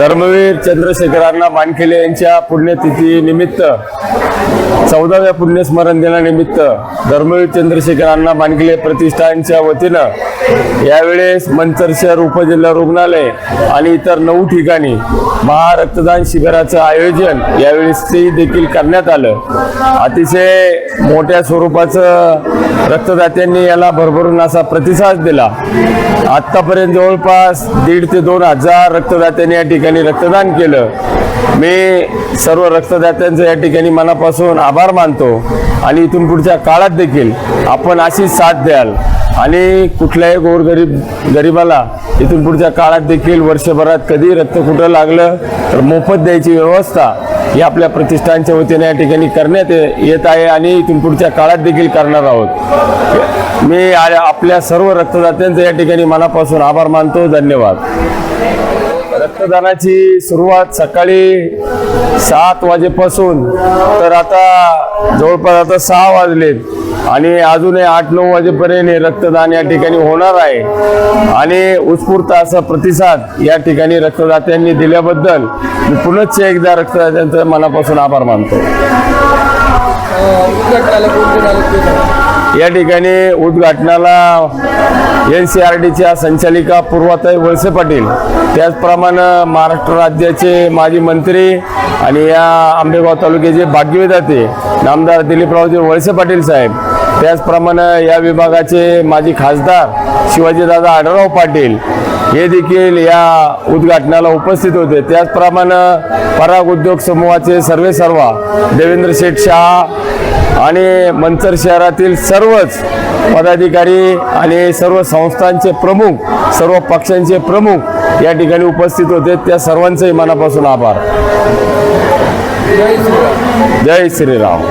धर्मवीर चंद्रशेखरांना बानखेले यांच्या पुण्यतिथी निमित्त चौदाव्या पुण्यस्मरण दिनानिमित्त धर्मवीर चंद्रशेखरांना बानखेले प्रतिष्ठानच्या वतीनं यावेळेस मंचर शहर उपजिल्हा रुग्णालय आणि इतर नऊ ठिकाणी महारक्तदान शिबिराचं आयोजन यावेळेस ते देखील करण्यात आलं. अतिशय मोठ्या स्वरूपाचं रक्तदात्यांनी याला भरभरून असा प्रतिसाद दिला. आत्तापर्यंत जवळपास दीड ते दोन हजार रक्तदात्यांनी या ठिकाणी रक्तदान केलं. मी सर्व रक्तदात्यांचं या ठिकाणी मनापासून आभार मानतो आणि इथून पुढच्या काळात देखील आपण अशीच साथ द्याल. आणि कुठल्याही गोरगरीब गरिबाला इथून पुढच्या काळात देखील वर्षभरात कधी रक्त कुठं लागलं तर मोफत द्यायची व्यवस्था ही आपल्या प्रतिष्ठानच्या वतीने या ठिकाणी करण्यात येत आहे आणि इथून पुढच्या काळात देखील करणार आहोत. मी आपल्या सर्व रक्तदात्यांचे या ठिकाणी मनापासून आभार मानतो. धन्यवाद. रक्तदानाची सुरुवात सकाळी सात वाजेपासून तर आता जवळपास आता सहा वाजलेत आणि अजूनही आठ नऊ वाजेपर्यंत रक्तदान या ठिकाणी होणार आहे. आणि उत्स्फूर्त असा प्रतिसाद या ठिकाणी रक्तदात्यांनी दिल्याबद्दल मी पुनश्च एकदा रक्तदात्यांचं मनापासून आभार मानतो. या ठिकाणी उद्घाटनाला एन सी आर डीच्या संचालिका पूर्वाताई वळसे पाटील त्याचप्रमाणे महाराष्ट्र राज्याचे माजी मंत्री आणि या आंबेगाव तालुक्याचे भाग्यविदाते नामदार दिलीपरावजी वळसे पाटील साहेब त्याचप्रमाणे या विभागाचे माजी खासदार शिवाजीदादा आढळराव पाटील हे देखील या उद्घाटनाला उपस्थित होते. त्याचप्रमाणे पराग उद्योग समूहाचे सर्वे सर्वा देवेंद्र शेठ शहा आणि मंचर शहरातील सर्वच पदाधिकारी आणि सर्व संस्थांचे प्रमुख सर्व पक्षांचे प्रमुख या ठिकाणी उपस्थित होते. त्या सर्वांचेही मनापासून आभार. जय श्रीराम. जय श्रीराम